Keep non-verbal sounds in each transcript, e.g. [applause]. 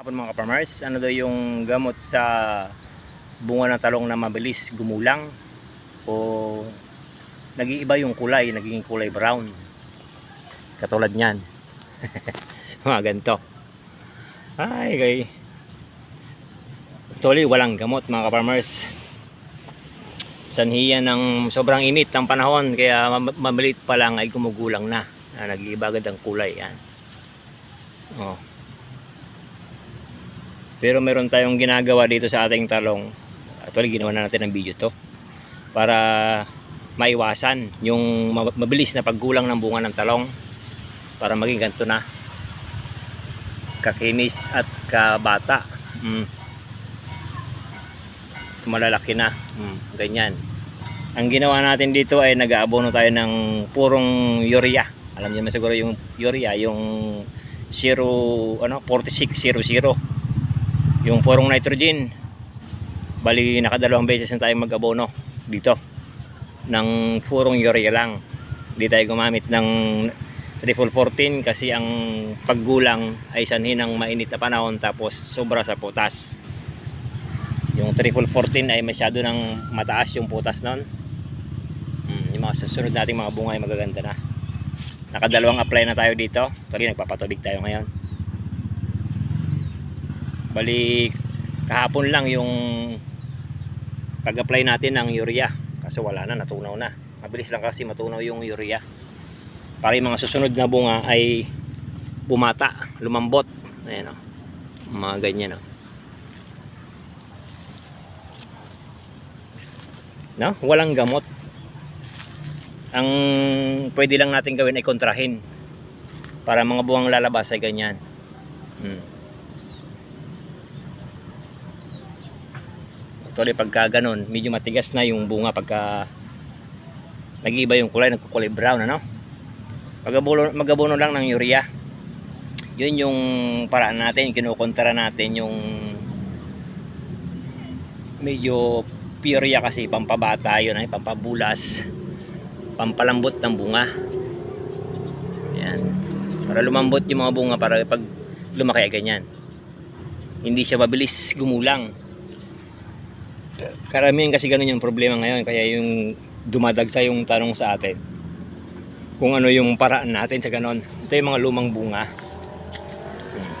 Hapon mga farmers, ano daw yung gamot sa bunga ng talong na mabilis gumulang o nag-iiba yung kulay, nagiging kulay brown. Katulad niyan. [laughs] mga ganito. Ay, kay Actually, walang gamot mga farmers. Sanhiyan ng sobrang init ng panahon kaya mam- mamalit pa lang ay gumugulang na. na nag-iiba ang kulay yan. Oh. Pero meron tayong ginagawa dito sa ating talong. Actually, ginawa na natin ng video to. Para maiwasan yung ma- mabilis na paggulang ng bunga ng talong. Para maging ganito na. Kakinis at kabata. Mm. Malalaki na. Mm. Ganyan. Ang ginawa natin dito ay nag-aabono tayo ng purong urea. Alam niyo naman siguro yung urea, yung 0 ano 4600 yung purong nitrogen bali nakadalawang beses na tayo mag-abono dito ng purong urea lang. Hindi tayo gumamit ng triple 14 kasi ang paggulang ay sanhi ng mainit na panahon tapos sobra sa putas. Yung triple 14 ay masyado ng mataas yung putas nun. Hmm, yung mga susunod nating mga bunga ay magaganda na. Nakadalawang apply na tayo dito. Tuloy nagpapatubig tayo ngayon bali kahapon lang yung pag-apply natin ng urea. Kasi wala na, natunaw na. Mabilis lang kasi matunaw yung urea. Para yung mga susunod na bunga ay bumata, lumambot. Ayan o, mga ganyan o no? walang gamot. Ang pwede lang natin gawin ay kontrahin. Para mga buwang lalabas ay ganyan. Hmm. Actually, pagka ganun, medyo matigas na yung bunga pagka nag-iiba yung kulay, nagkukulay brown, ano? Magabuno, magabuno lang ng urea. Yun yung paraan natin, kinukontra natin yung medyo urea kasi pampabata yun, ay pampabulas, pampalambot ng bunga. Yan. Para lumambot yung mga bunga para pag lumaki ganyan. Hindi siya mabilis gumulang karamihan kasi ganun yung problema ngayon kaya yung dumadagsa yung tanong sa atin. Kung ano yung paraan natin sa ganon ito yung mga lumang bunga. Hmm.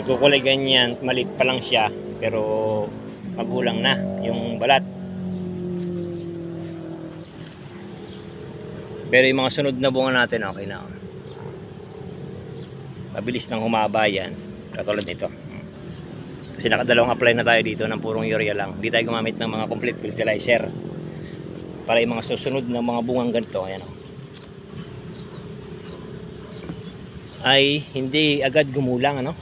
nagkukulay ganyan maliit pa lang siya pero magulang na yung balat. Pero yung mga sunod na bunga natin okay na. Mabilis nang humaba yan katulad nito kasi nakadalawang apply na tayo dito ng purong urea lang. Hindi tayo gumamit ng mga complete fertilizer. Para yung mga susunod na mga bungang ganito, ayan o. Ay hindi agad gumulang ano.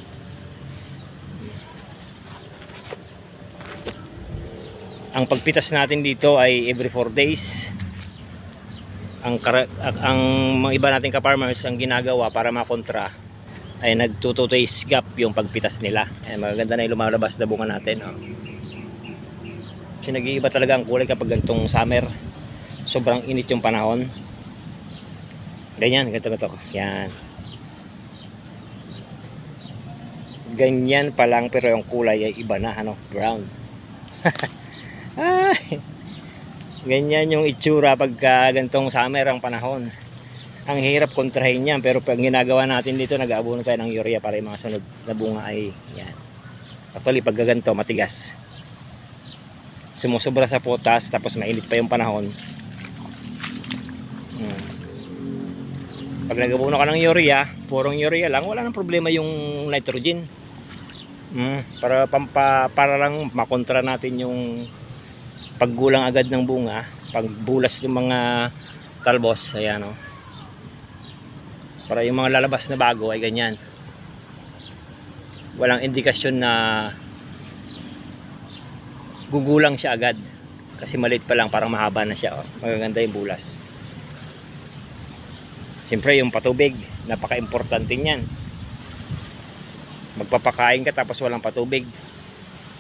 Ang pagpitas natin dito ay every 4 days. Ang, ang mga iba nating ka-farmers ang ginagawa para makontra ay nagtututoy gap yung pagpitas nila. Ayan, magaganda na yung lumalabas na bunga natin. Oh. Kasi nag-iiba talaga ang kulay kapag gantong summer. Sobrang init yung panahon. Ganyan, ganito ganito. Yan. Ganyan pa lang pero yung kulay ay iba na, ano, brown. [laughs] ay, ganyan yung itsura pagka gantong summer ang panahon ang hirap kontrahin yan pero pag ginagawa natin dito nag-aabono tayo ng urea para yung mga sunod na bunga ay yan. Actually pag ganito matigas. Sumusobra sa potas tapos mainit pa yung panahon. Hmm. pag nag-aabono ka ng urea purong urea lang wala nang problema yung nitrogen. Hmm. para, pampa, para lang makontra natin yung paggulang agad ng bunga pagbulas ng mga talbos ayan o oh para yung mga lalabas na bago ay ganyan. Walang indikasyon na gugulang siya agad. Kasi maliit pa lang parang mahaba na siya oh. magaganda yung bulas. Siyempre yung patubig napaka importante niyan. Magpapakain ka tapos walang patubig.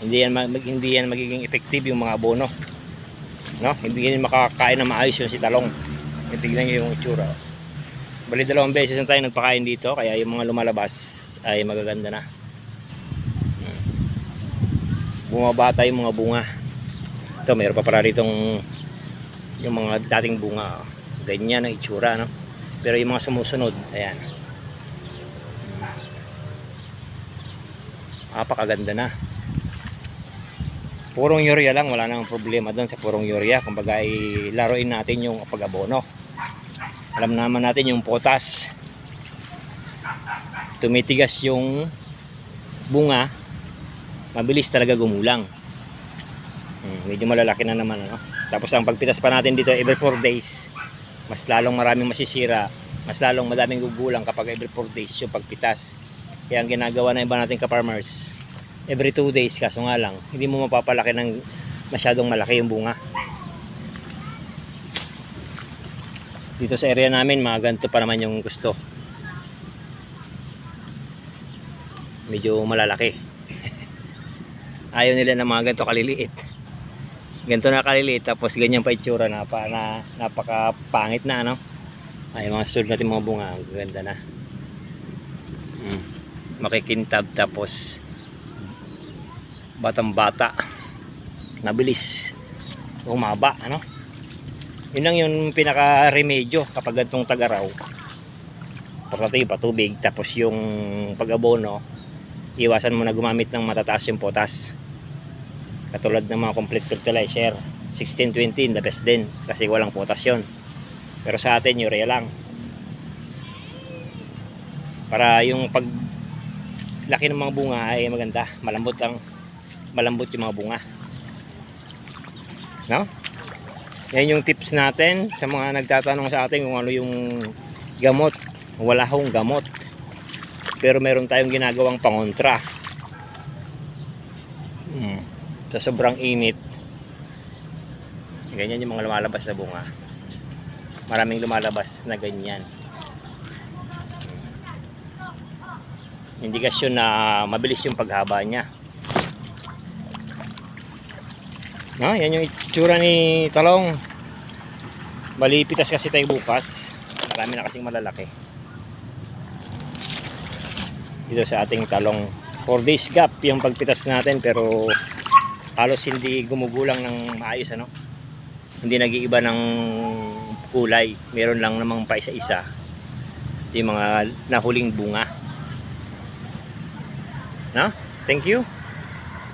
Hindi yan, hindi yan magiging effective yung mga abono. No? hindi yan makakain na maayos yung si talong tignan nyo yung itsura oh. Bali dalawang beses na tayo nagpakain dito kaya yung mga lumalabas ay magaganda na. Hmm. Bumabata yung mga bunga. Ito, mayroon pa para ditong yung mga dating bunga. oh. Ganyan ang itsura, no? Pero yung mga sumusunod, ayan. Napakaganda na. Purong urea lang, wala nang problema doon sa purong urea. Kumbaga, laruin natin yung pag-abono. Alam naman natin yung potas. Tumitigas yung bunga, mabilis talaga gumulang. Hmm, medyo malalaki na naman ano. Tapos ang pagpitas pa natin dito every 4 days, mas lalong maraming masisira, mas lalong madaming gugulang kapag every 4 days yung pagpitas. Kaya ang ginagawa ng iba nating ka-farmers, every 2 days kaso nga lang, hindi mo mapapalaki ng masyadong malaki yung bunga. Dito sa area namin, mga ganito pa naman yung gusto. Medyo malalaki. [laughs] Ayaw nila ng mga ganito kaliliit. Ganito na kaliliit, tapos ganyan pa itsura na, pa, na napakapangit na, ano? Ay, mga susunod natin mga bunga, ganda na. Mm. Makikintab, tapos batang bata. Nabilis. Umaba, ano? Yun lang yung pinaka-remedyo kapag ganitong tag-araw. Pagkatay pa tubig, tapos yung pag-abono, iwasan mo na gumamit ng matataas yung potas. Katulad ng mga complete fertilizer, 16-20 the best din kasi walang potas yun. Pero sa atin, urea lang. Para yung pag laki ng mga bunga ay maganda, malambot lang malambot yung mga bunga. No? Yan yung tips natin sa mga nagtatanong sa atin kung ano yung gamot. Wala hong gamot. Pero meron tayong ginagawang pangontra. Hmm. Sa sobrang init. Ganyan yung mga lumalabas na bunga. Maraming lumalabas na ganyan. Hmm. Indikasyon na mabilis yung paghaba niya. No, yan yung itsura ni talong. Bali, pitas kasi tayo bukas. Marami na kasing malalaki. Dito sa ating talong. 4 days gap yung pagpitas natin pero halos hindi gumugulang ng maayos ano. Hindi nag-iiba ng kulay. Meron lang namang pa isa-isa. Ito yung mga nahuling bunga. No? Thank you.